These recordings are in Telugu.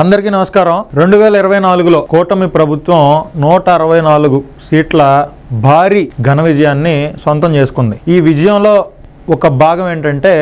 అందరికీ నమస్కారం. రెండు వేల ఇరవై నాలుగులో కూటమి ప్రభుత్వం నూట అరవై నాలుగు సీట్ల భారీ ఘన విజయాన్ని సొంతం చేసుకుంది. ఈ విజయంలో ఒక భాగం ఏంటంటే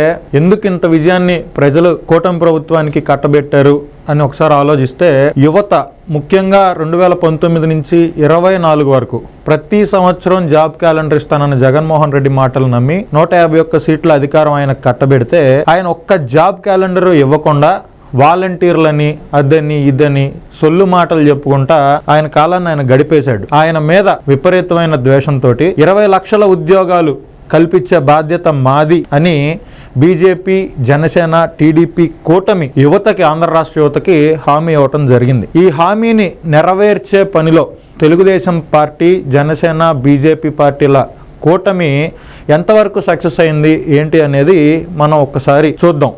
ఎందుకు ఇంత విజయాన్ని ప్రజలు కూటమి ప్రభుత్వానికి కట్టబెట్టారు అని ఒకసారి ఆలోచిస్తే యువత ముఖ్యంగా రెండు వేల పంతొమ్మిది నుంచి ఇరవై నాలుగు వరకు ప్రతి సంవత్సరం జాబ్ క్యాలెండర్ ఇస్తానన్న జగన్మోహన్ రెడ్డి మాటలు నమ్మి నూట యాభై ఒక్క సీట్ల అధికారం ఆయన కట్టబెడితే ఆయన ఒక్క జాబ్ క్యాలెండర్ ఇవ్వకుండా వాలంటీర్లని అదని ఇదని సొల్లు మాటలు చెప్పుకుంటా ఆయన కాలాన్ని ఆయన గడిపేశాడు. ఆయన మీద విపరీతమైన ద్వేషంతో ఇరవై లక్షల ఉద్యోగాలు కల్పించే బాధ్యత మాది అని బీజేపీ జనసేన టీడీపీ కూటమి యువతకి ఆంధ్ర రాష్ట్ర యువతకి హామీ ఇవ్వటం జరిగింది. ఈ హామీని నెరవేర్చే పనిలో తెలుగుదేశం పార్టీ జనసేన బీజేపీ పార్టీల కూటమి ఎంతవరకు సక్సెస్ అయింది ఏంటి అనేది మనం ఒక్కసారి చూద్దాం.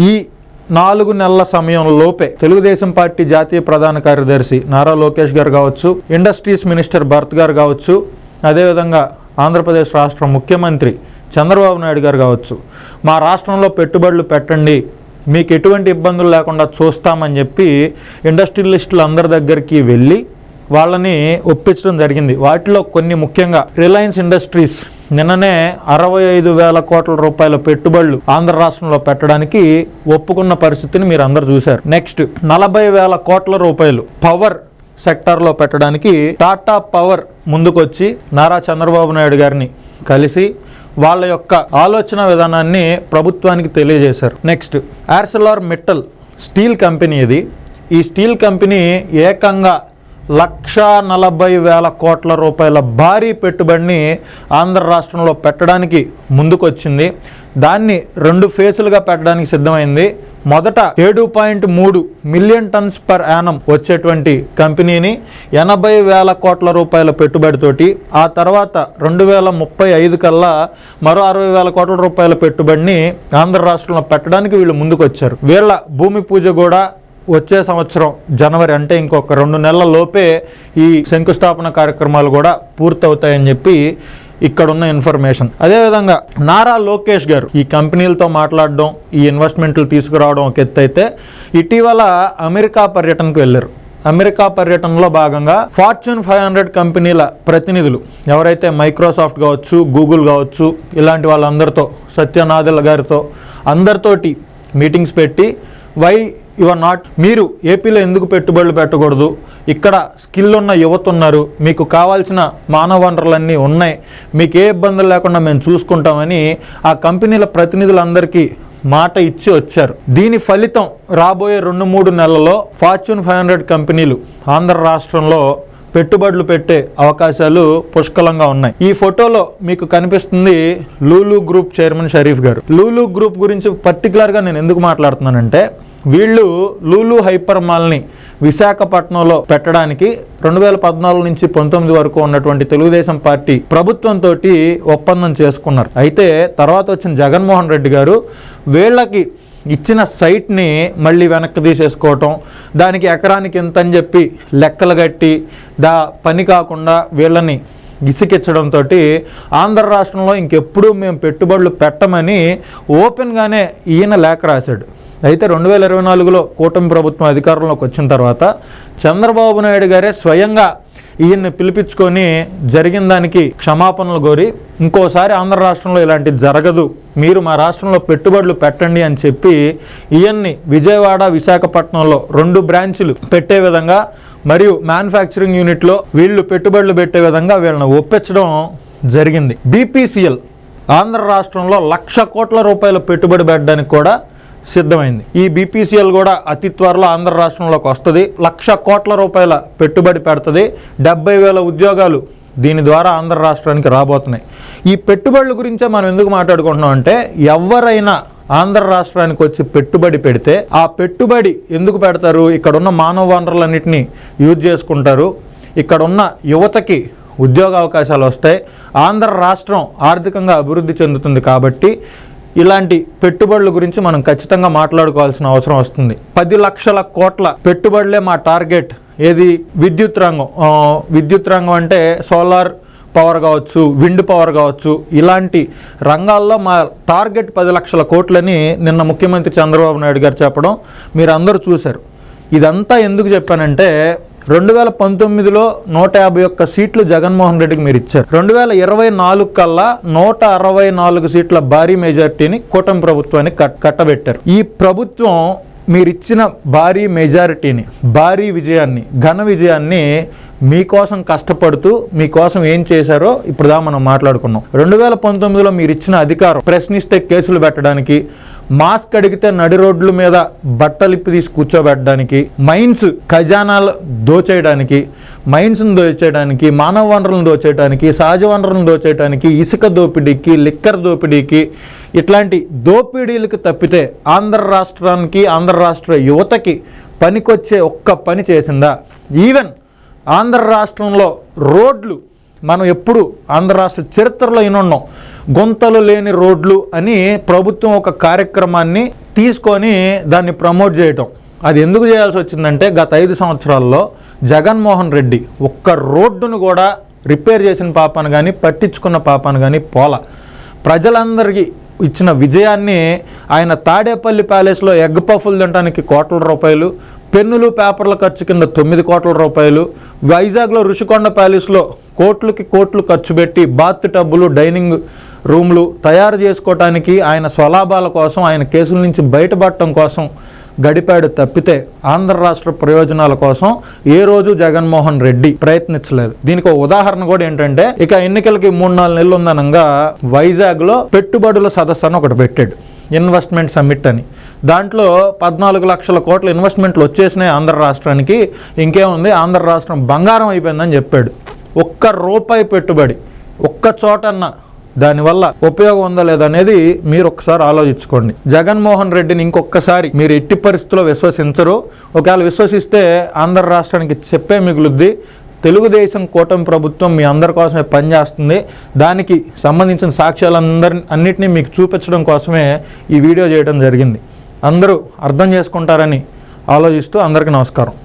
ఈ నాలుగు నెలల సమయంలోపే తెలుగుదేశం పార్టీ జాతీయ ప్రధాన కార్యదర్శి నారా లోకేష్ గారు కావచ్చు ఇండస్ట్రీస్ మినిస్టర్ భరత్ గారు కావచ్చు అదేవిధంగా ఆంధ్రప్రదేశ్ రాష్ట్ర ముఖ్యమంత్రి చంద్రబాబు నాయుడు గారు కావచ్చు. మా రాష్ట్రంలో పెట్టుబడులు పెట్టండి మీకు ఎటువంటి ఇబ్బందులు లేకుండా చూస్తామని చెప్పి ఇండస్ట్రియలిస్టులు అందరి దగ్గరికి వెళ్ళి వాళ్ళని ఒప్పించడం జరిగింది. వాటిలో కొన్ని ముఖ్యంగా రిలయన్స్ ఇండస్ట్రీస్ నిన్ననే అరవై ఐదు వేల కోట్ల రూపాయల పెట్టుబడులు ఆంధ్ర రాష్ట్రంలో పెట్టడానికి ఒప్పుకున్న పరిస్థితిని మీరు అందరు చూశారు. నెక్స్ట్ నలభై వేల కోట్ల రూపాయలు పవర్ సెక్టార్లో పెట్టడానికి టాటా పవర్ ముందుకొచ్చి నారా చంద్రబాబు నాయుడు గారిని కలిసి వాళ్ళ యొక్క ఆలోచన విధానాన్ని ప్రభుత్వానికి తెలియజేశారు. Next Arcelor Mittal steel company ఇది ఈ స్టీల్ కంపెనీ ఏకంగా లక్షా నలభై వేల కోట్ల రూపాయల భారీ పెట్టుబడిని ఆంధ్ర రాష్ట్రంలో పెట్టడానికి ముందుకొచ్చింది. దాన్ని రెండు ఫేసులుగా పెట్టడానికి సిద్ధమైంది. మొదట ఏడు పాయింట్ మూడు మిలియన్ టన్స్ పర్ యానం వచ్చేటువంటి కంపెనీని ఎనభై వేల కోట్ల రూపాయల పెట్టుబడితోటి ఆ తర్వాత రెండు వేల ముప్పై ఐదు కల్లా మరో అరవై వేల కోట్ల రూపాయల పెట్టుబడిని ఆంధ్ర రాష్ట్రంలో పెట్టడానికి వీళ్ళు ముందుకొచ్చారు. వీళ్ళ భూమి పూజ కూడా వచ్చే సంవత్సరం జనవరి అంటే ఇంకొక రెండు నెలల లోపే ఈ శంకుస్థాపన కార్యక్రమాలు కూడా పూర్తవుతాయని చెప్పి ఇక్కడ ఉన్న ఇన్ఫర్మేషన్ అదేవిధంగా నారా లోకేష్ గారు ఈ కంపెనీలతో మాట్లాడడం ఈ ఇన్వెస్ట్మెంట్లు తీసుకురావడం ఒక ఎత్తు అయితే ఇటీవల అమెరికా పర్యటనకు వెళ్ళారు. అమెరికా పర్యటనలో భాగంగా ఫార్చ్యూన్ ఫైవ్ హండ్రెడ్ కంపెనీల ప్రతినిధులు ఎవరైతే మైక్రోసాఫ్ట్ కావచ్చు గూగుల్ కావచ్చు ఇలాంటి వాళ్ళందరితో సత్యనాథుల గారితో అందరితోటి మీటింగ్స్ పెట్టి వై యువర్ నాట్ మీరు ఏపీలో ఎందుకు పెట్టుబడులు పెట్టకూడదు? ఇక్కడ స్కిల్ ఉన్న యువత ఉన్నారు. మీకు కావాల్సిన మానవ వనరులన్నీ ఉన్నాయి. మీకు ఏ ఇబ్బందులు లేకుండా మేము చూసుకుంటామని ఆ కంపెనీల ప్రతినిధులందరికీ మాట ఇచ్చి వచ్చారు. దీని ఫలితం రాబోయే రెండు మూడు నెలల్లో ఫార్చ్యూన్ ఫైవ్ హండ్రెడ్ కంపెనీలు ఆంధ్ర రాష్ట్రంలో పెట్టుబడులు పెట్టే అవకాశాలు పుష్కలంగా ఉన్నాయి. ఈ ఫోటోలో మీకు కనిపిస్తుంది లూలు గ్రూప్ చైర్మన్ షరీఫ్ గారు. లూలు గ్రూప్ గురించి పర్టికులర్గా నేను ఎందుకు మాట్లాడుతున్నానంటే వీళ్ళు లూలు హైపర్ మాల్ని విశాఖపట్నంలో పెట్టడానికి రెండు వేల పద్నాలుగు నుంచి పంతొమ్మిది వరకు ఉన్నటువంటి తెలుగుదేశం పార్టీ ప్రభుత్వంతో ఒప్పందం చేసుకున్నారు. అయితే తర్వాత వచ్చిన జగన్మోహన్ రెడ్డి గారు వీళ్ళకి ఇచ్చిన సైట్ని మళ్ళీ వెనక్కి తీసేసుకోవటం దానికి ఎకరానికి ఎంత అని చెప్పి లెక్కలు కట్టి దా పని కాకుండా వీళ్ళని ఇసుకిచ్చడంతో ఆంధ్ర రాష్ట్రంలో ఇంకెప్పుడు మేము పెట్టుబడులు పెట్టమని ఓపెన్గానే ఈయన లేఖ రాశాడు. అయితే రెండు వేల ఇరవై నాలుగులో కూటమి ప్రభుత్వం అధికారంలోకి వచ్చిన తర్వాత చంద్రబాబు నాయుడు గారే స్వయంగా ఈయన్ని పిలిపించుకొని జరిగిన దానికి క్షమాపణలు కోరి ఇంకోసారి ఆంధ్ర రాష్ట్రంలో ఇలాంటి జరగదు. మీరు మా రాష్ట్రంలో పెట్టుబడులు పెట్టండి అని చెప్పి ఈయన్ని విజయవాడ విశాఖపట్నంలో రెండు బ్రాంచులు పెట్టే విధంగా మరియు మ్యానుఫ్యాక్చరింగ్ యూనిట్లో వీళ్ళు పెట్టుబడులు పెట్టే విధంగా వీళ్ళని ఒప్పించడం జరిగింది. బీపీసీఎల్ ఆంధ్ర రాష్ట్రంలో లక్ష కోట్ల రూపాయల పెట్టుబడి పెట్టడానికి కూడా సిద్ధమైంది. ఈ బీపీసీఎల్ కూడా అతి త్వరలో ఆంధ్ర రాష్ట్రంలోకి వస్తుంది. లక్ష కోట్ల రూపాయల పెట్టుబడి పెడుతుంది. డెబ్బై వేల ఉద్యోగాలు దీని ద్వారా ఆంధ్ర రాష్ట్రానికి రాబోతున్నాయి. ఈ పెట్టుబడుల గురించే మనం ఎందుకు మాట్లాడుకుంటున్నాం అంటే ఎవరైనా ఆంధ్ర రాష్ట్రానికి వచ్చి పెట్టుబడి పెడితే ఆ పెట్టుబడి ఎందుకు పెడతారు? ఇక్కడ ఉన్న మానవ వనరులన్నింటినీ యూజ్ చేసుకుంటారు. ఇక్కడ ఉన్న యువతకి ఉద్యోగ అవకాశాలు వస్తాయి. ఆంధ్ర రాష్ట్రం ఆర్థికంగా అభివృద్ధి చెందుతుంది కాబట్టి ఇలాంటి పెట్టుబడుల గురించి మనం ఖచ్చితంగా మాట్లాడుకోవాల్సిన అవసరం వస్తుంది. పది లక్షల కోట్ల పెట్టుబడులే మా టార్గెట్. ఏది? విద్యుత్ రంగం. విద్యుత్ రంగం అంటే సోలార్ పవర్ కావచ్చు విండ్ పవర్ కావచ్చు ఇలాంటి రంగాల్లో మా టార్గెట్ పది లక్షల కోట్లని నిన్న ముఖ్యమంత్రి చంద్రబాబు నాయుడు గారు చెప్పడం మీరు అందరూ చూశారు. ఇదంతా ఎందుకు చెప్పానంటే రెండు వేల పంతొమ్మిదిలో నూట యాభై ఒక్క సీట్లు జగన్మోహన్ రెడ్డికి మీరు ఇచ్చారు. రెండు వేల ఇరవై నాలుగు కల్లా నూట అరవై నాలుగు సీట్ల భారీ మెజార్టీని కూటమి ప్రభుత్వానికి కట్టబెట్టారు. ఈ ప్రభుత్వం మీరిచ్చిన భారీ మెజారిటీని భారీ విజయాన్ని ఘన విజయాన్ని మీకోసం కష్టపడుతూ మీకోసం ఏం చేశారో ఇప్పుడు దా మనం మాట్లాడుకున్నాం. రెండు వేల పంతొమ్మిదిలో మీరు ఇచ్చిన అధికారం ప్రశ్నిస్తే కేసులు పెట్టడానికి మాస్క్ అడిగితే నడి రోడ్ల మీద బట్టలిప్పి తీసి కూర్చోబెట్టడానికి మైన్స్ ఖజానాలు దోచేయడానికి మైన్స్ను దోచేయడానికి మానవ వనరులను దోచేయడానికి సహజ వనరులను దోచేయడానికి ఇసుక దోపిడీకి లిక్కర్ దోపిడీకి ఇట్లాంటి దోపిడీలకు తప్పితే ఆంధ్ర రాష్ట్రానికి ఆంధ్ర రాష్ట్ర యువతకి పనికొచ్చే ఒక్క పని చేసిందా? ఈవెన్ ఆంధ్ర రాష్ట్రంలో రోడ్లు మనం ఎప్పుడు ఆంధ్ర రాష్ట్ర చరిత్రలో ఇనున్నాం గుంతలు లేని రోడ్లు అని ప్రభుత్వం ఒక కార్యక్రమాన్ని తీసుకొని దాన్ని ప్రమోట్ చేయటం. అది ఎందుకు చేయాల్సి వచ్చిందంటే గత ఐదు సంవత్సరాల్లో జగన్మోహన్ రెడ్డి ఒక్క రోడ్డును కూడా రిపేర్ చేసిన పాపాను కానీ పట్టించుకున్న పాపాను కానీ పోల. ప్రజలందరికీ ఇచ్చిన విజయాన్ని ఆయన తాడేపల్లి ప్యాలెస్లో ఎగ్ పఫులు తినడానికి కోట్ల రూపాయలు పెన్నులు పేపర్ల ఖర్చు కింద తొమ్మిది కోట్ల రూపాయలు వైజాగ్లో ఋషికొండ ప్యాలెస్లో కోట్లకి కోట్లు ఖర్చు పెట్టి బాత్ టబ్బులు డైనింగ్ రూమ్లు తయారు చేసుకోవటానికి ఆయన స్వలాభాల కోసం ఆయన కేసుల నుంచి బయటపడటం కోసం గడిపాడు తప్పితే ఆంధ్ర రాష్ట్ర ప్రయోజనాల కోసం ఏ రోజు జగన్మోహన్ రెడ్డి ప్రయత్నించలేదు. దీనికి ఉదాహరణ కూడా ఏంటంటే ఇక ఎన్నికలకి మూడు నాలుగు నెలలు ఉందనంగా వైజాగ్లో పెట్టుబడుల సదస్సు అని ఒకటి పెట్టాడు ఇన్వెస్ట్మెంట్ సమ్మిట్ అని. దాంట్లో పద్నాలుగు లక్షల కోట్ల ఇన్వెస్ట్మెంట్లు వచ్చేసినాయి ఆంధ్ర రాష్ట్రానికి ఇంకేముంది ఆంధ్ర రాష్ట్రం బంగారం అయిపోయిందని చెప్పాడు. ఒక్క రూపాయి పెట్టుబడి ఒక్క చోటన్నా దానివల్ల ఉపయోగం ఉందా లేదనేది మీరు ఒక్కసారి ఆలోచించుకోండి. జగన్మోహన్ రెడ్డిని ఇంకొకసారి మీరు ఎట్టి పరిస్థితుల్లో విశ్వసించరు. ఒకవేళ విశ్వసిస్తే ఆంధ్ర రాష్ట్రానికి చెప్పే మిగులుద్ది. తెలుగుదేశం కూటమి ప్రభుత్వం మీ అందరి కోసమే పనిచేస్తుంది. దానికి సంబంధించిన సాక్ష్యాలందరి అన్నింటినీ మీకు చూపించడం కోసమే ఈ వీడియో చేయడం జరిగింది. అందరూ అర్థం చేసుకుంటారని ఆలోచిస్తూ అందరికీ నమస్కారం.